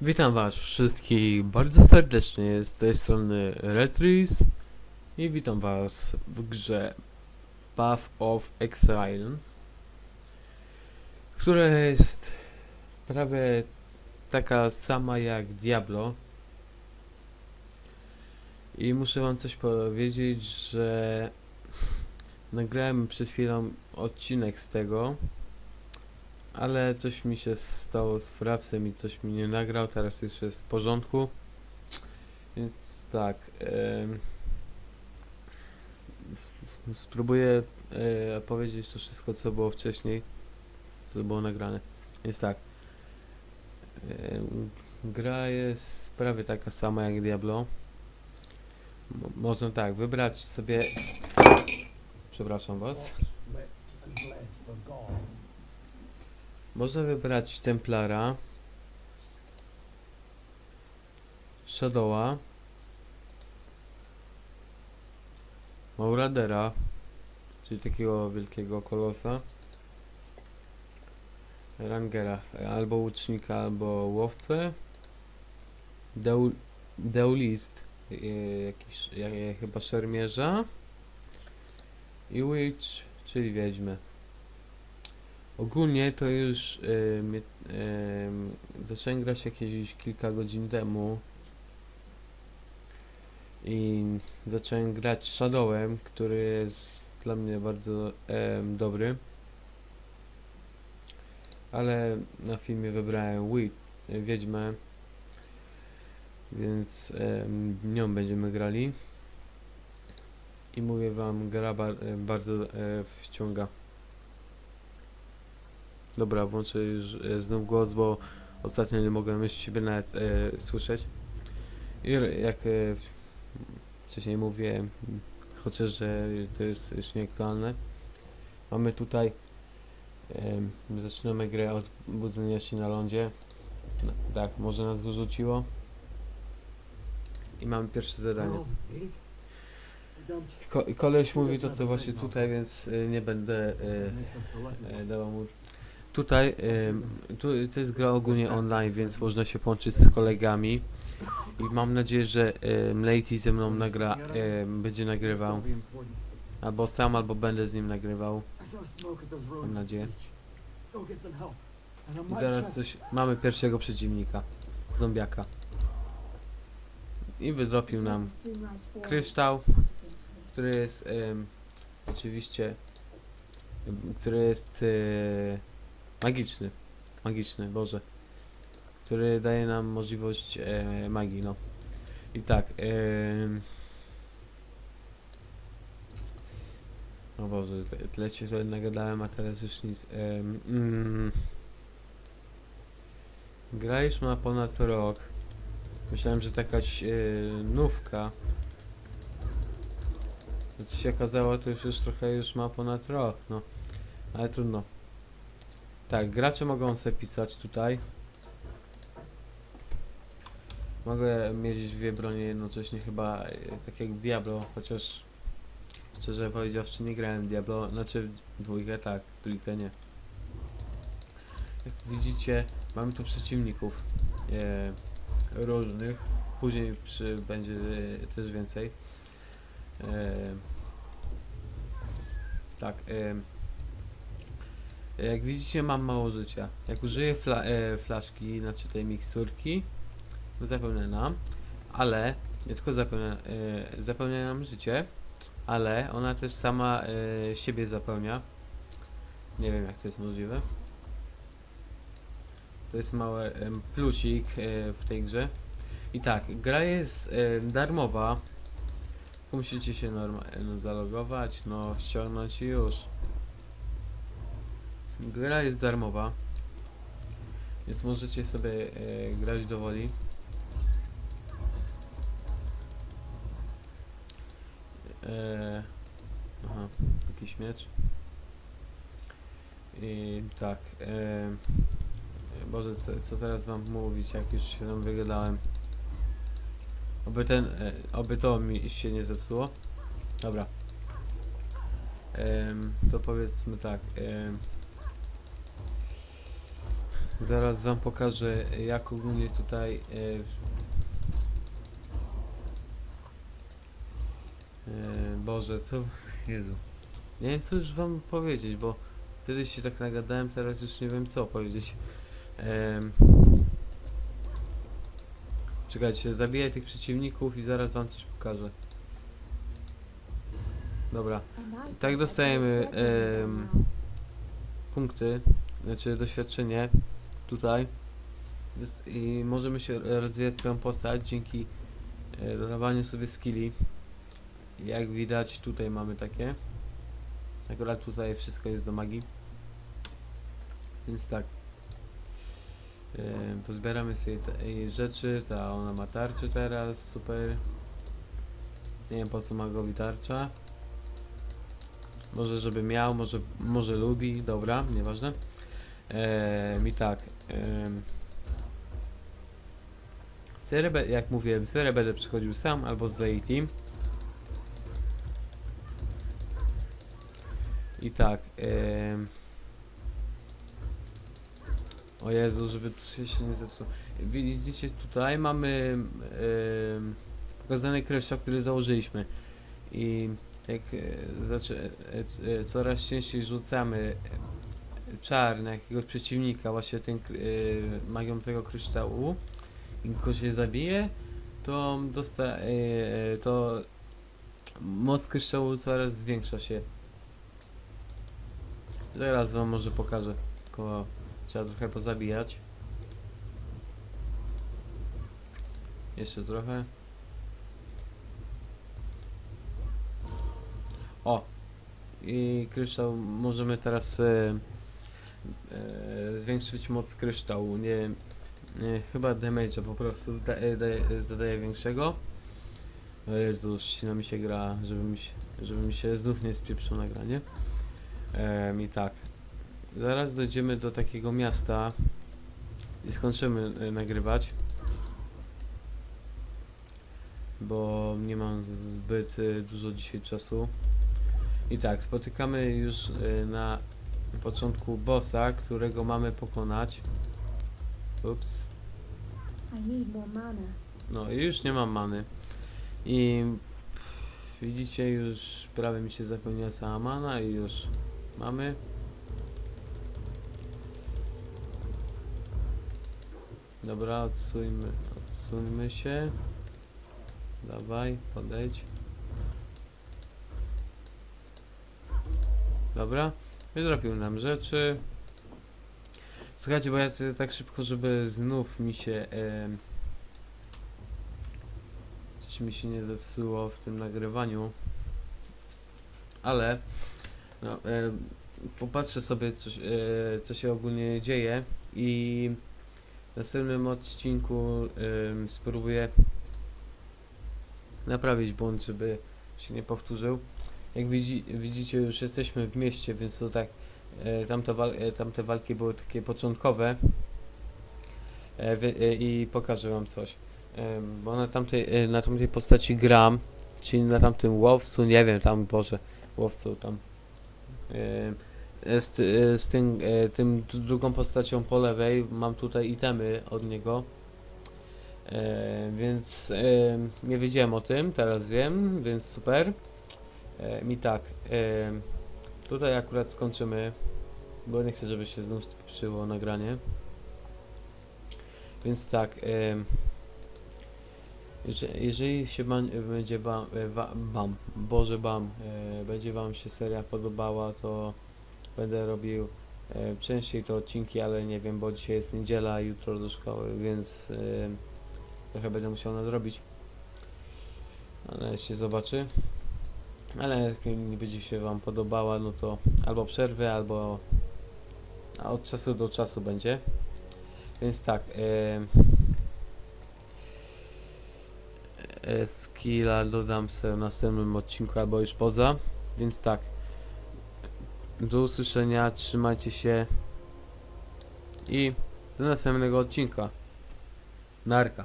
Witam was wszystkich bardzo serdecznie z tej strony Retris i witam was w grze Path of Exile, która jest prawie taka sama jak Diablo. I muszę wam coś powiedzieć, że nagrałem przed chwilą odcinek z tego ale coś mi się stało z frapsem i coś mi nie nagrał, teraz już jest w porządku. Więc tak. sp- spróbuję e, powiedzieć to wszystko, co było wcześniej, co było nagrane. Więc tak. em, gra jest prawie taka sama jak Diablo. Mo- można tak, wybrać sobie. Przepraszam was. Można wybrać Templara, Shadowa, Mauradera, czyli takiego wielkiego kolosa, Rangera, albo łucznika, albo łowcę, Deul, Deulist, e, jakiś, jak, jak, chyba szermierza i Witch, czyli wiedźmę. Ogólnie to już ym, ym, zacząłem grać jakieś kilka godzin temu i zacząłem grać Shadowem, który jest dla mnie bardzo dobry. Ale na filmie wybrałem Wi- Wiedźmę, więc nią będziemy grali. I mówię wam, gra bar bardzo e, wciąga. Dobra, włączę już e, znów głos, bo ostatnio nie mogłem już siebie nawet e, słyszeć. I jak e, wcześniej mówiłem, chociaż że to jest już nieaktualne, mamy tutaj, em, zaczynamy grę od budzenia się na lądzie. No, tak, może nas wyrzuciło. I mamy pierwsze zadanie. Ko koleś mówi to, co właśnie tutaj, więc e, nie będę e, e, dawał mu Tutaj ym, tu, to jest gra ogólnie online, więc można się połączyć z kolegami. I mam nadzieję, że Lady ze mną nagra, ym, będzie nagrywał. Albo sam, albo będę z nim nagrywał. Mam nadzieję. I zaraz coś. Mamy pierwszego przeciwnika. Zombiaka. I wydropił nam kryształ, który jest ym, oczywiście. który jest y, magiczny. Magiczny, Boże. Który daje nam możliwość e, magii, no. I tak. em, o Boże, tyle się tutaj nagadałem, a teraz już nic. em, mm. Gra już ma ponad rok. Myślałem, że to jakaś e, nówka. Co się okazało, to już, już trochę już ma ponad rok, no. Ale trudno. Tak, gracze mogą sobie pisać tutaj. Mogę mieć dwie bronie jednocześnie chyba, e, tak jak Diablo, chociaż szczerze powiedziawszy nie grałem Diablo, znaczy dwójkę tak, trójkę nie. Jak widzicie, mamy tu przeciwników e, różnych, później przy, będzie e, też więcej. E, tak, e, jak widzicie mam mało życia. Jak użyję fla e, flaszki, znaczy tej miksturki, zapełnia nam, ale nie tylko zapełnia, e, zapełnia nam życie, ale ona też sama e, siebie zapełnia. Nie wiem jak to jest możliwe. To jest mały em, plusik e, w tej grze. I tak, gra jest e, darmowa. Musicie się normalnie zalogować, no ściągnąć i już. Gra jest darmowa, więc możecie sobie e, grać do woli. E, aha, jakiś miecz. I tak. E, Boże, co, co teraz wam mówić, jak już się tam wygadałem. Oby ten, e, oby to mi się nie zepsuło. Dobra. Em, to powiedzmy tak. em, Zaraz wam pokażę jak ogólnie tutaj e, e, Boże, co Jezu. Nie wiem co już wam powiedzieć, bo wtedy się tak nagadałem, teraz już nie wiem co powiedzieć. Em, czekajcie, zabiję tych przeciwników i zaraz wam coś pokażę. Dobra, Tak dostajemy em, punkty, znaczy doświadczenie tutaj i możemy się rozwijać swoją postać dzięki e, dodawaniu sobie skilli. Jak widać tutaj mamy takie. Akurat tutaj wszystko jest do magii. Więc tak. E, pozbieramy sobie te rzeczy. Ta ona ma tarczę teraz, super. Nie wiem po co magowi tarcza. Może żeby miał, może, może lubi, dobra, nieważne. Eee, I tak. serię, jak mówiłem, serię będę przychodził sam albo z Team. I tak. em, o Jezu, żeby tu się nie zepsuł. Widzicie, tutaj mamy em, pokazany kryształ, który założyliśmy. I jak e, e, e, coraz częściej rzucamy e, czar na jakiegoś przeciwnika, właśnie ten e, magią tego kryształu i go się zabije, to dosta, e, to moc kryształu coraz zwiększa się. Zaraz wam może pokażę, tylko trzeba trochę pozabijać. Jeszcze trochę. O! I kryształ możemy teraz e, zwiększyć moc kryształu. Nie, nie chyba damage'a po prostu da, e, daje- zadaje większego. O Jezu, ścina mi się gra, żeby mi się, żeby mi się znów nie spieprzyło nagranie. Em, I tak. Zaraz dojdziemy do takiego miasta i skończymy e, nagrywać. Bo nie mam zbyt e, dużo dzisiaj czasu. I tak, spotykamy już y, na początku bossa, którego mamy pokonać. Ups. No i już nie mam many. I widzicie, już prawie mi się zapełniła cała mana i już mamy. Dobra, odsuńmy, odsuńmy się. Dawaj, podejdź. Dobra, wydropił nam rzeczy. Słuchajcie, bo ja tak szybko, żeby znów mi się coś mi się nie zepsuło w tym nagrywaniu. Ale no, popatrzę sobie coś, e, co się ogólnie dzieje i w następnym odcinku spróbuję naprawić błąd, żeby się nie powtórzył. Jak widzi, widzicie, już jesteśmy w mieście, więc to tak. E, tamte, wal, e, tamte walki były takie początkowe. E, wy, e, I pokażę wam coś. E, bo na tamtej, e, na tamtej postaci gram, czyli na tamtym łowcu, nie wiem, tam, Boże, łowcu tam. E, e, z, e, z tym, e, tym drugą postacią po lewej mam tutaj itemy od niego. E, więc e, nie wiedziałem o tym, teraz wiem, więc super. E, I tak, tutaj akurat skończymy, bo nie chcę, żeby się znów spieprzyło nagranie. Więc tak, że, jeżeli się będzie e, wa, bam, Boże bam, e, będzie Wam się seria podobała, to będę robił częściej te odcinki, ale nie wiem, bo dzisiaj jest niedziela, jutro do szkoły, więc trochę będę musiał nadrobić. Ale się zobaczy. Ale jak nie będzie się Wam podobała, no to albo przerwy, albo od czasu do czasu będzie. Więc tak. E, e, skilla dodam sobie w następnym odcinku, albo już poza. Więc tak. Do usłyszenia, trzymajcie się i do następnego odcinka. Narka.